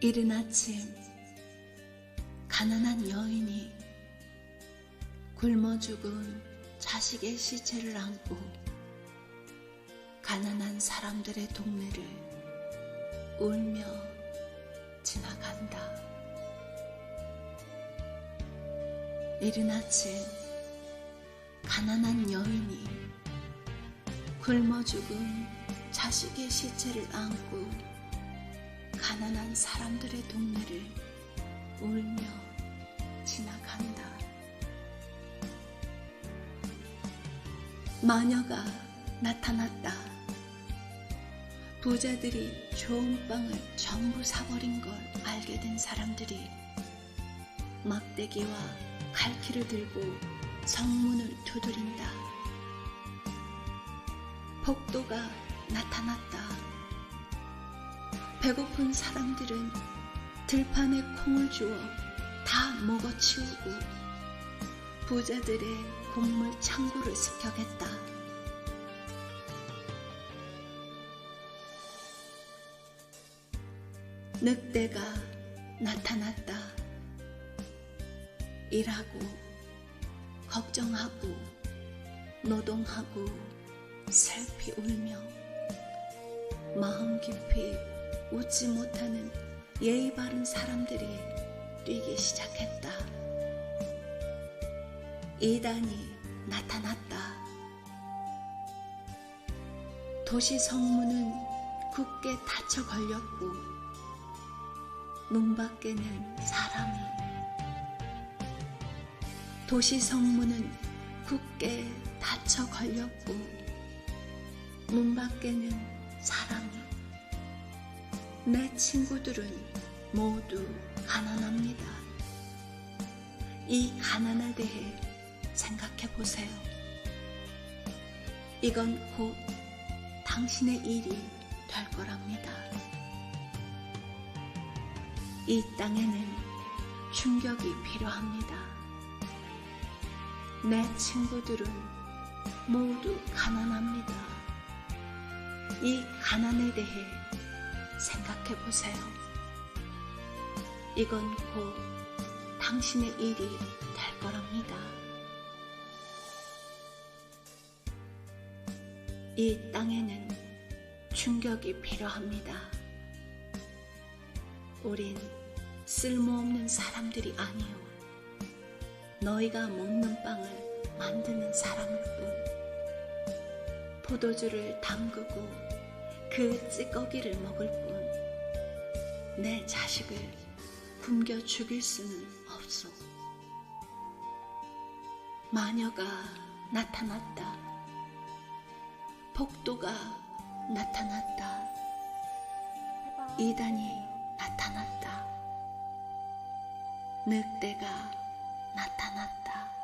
이른 아침 가난한 여인이 굶어 죽은 자식의 시체를 안고 가난한 사람들의 동네를 울며 지나간다. 이른 아침 가난한 여인이 굶어 죽은 자식의 시체를 안고 가난한 사람들의 동네를 울며 지나간다. 마녀가 나타났다. 부자들이 좋은 빵을 전부 사버린 걸 알게 된 사람들이 막대기와 갈퀴를 들고 성문을 두드린다. 복도가 나타났다. 배고픈 사람들은 들판에 콩을 주어 다 먹어치우고 부자들의 곡물 창고를 습격했다. 늑대가 나타났다. 일하고, 걱정하고, 노동하고, 슬피 울며, 마음 깊이 웃지 못하는 예의 바른 사람들이 뛰기 시작했다. 이단이 나타났다. 도시 성문은 굳게 닫혀 걸렸고, 문 밖에는 사람이, 도시 성문은 굳게 닫혀 걸렸고, 문 밖에는 사람이, 내 친구들은 모두 가난합니다. 이 가난에 대해 생각해 보세요. 이건 곧 당신의 일이 될 거랍니다. 이 땅에는 충격이 필요합니다. 내 친구들은 모두 가난합니다. 이 가난에 대해 생각해 보세요. 이건 곧 당신의 일이 될 거랍니다. 이 땅에는 충격이 필요합니다. 우린 쓸모없는 사람들이 아니요. 너희가 먹는 빵을 만드는 사람일 뿐. 포도주를 담그고 그 찌꺼기를 먹을 뿐. 내 자식을 굶겨 죽일 수는 없소. 마녀가 나타났다. 복도가 나타났다. 이단이 나타났다. 늑대가 나타났다.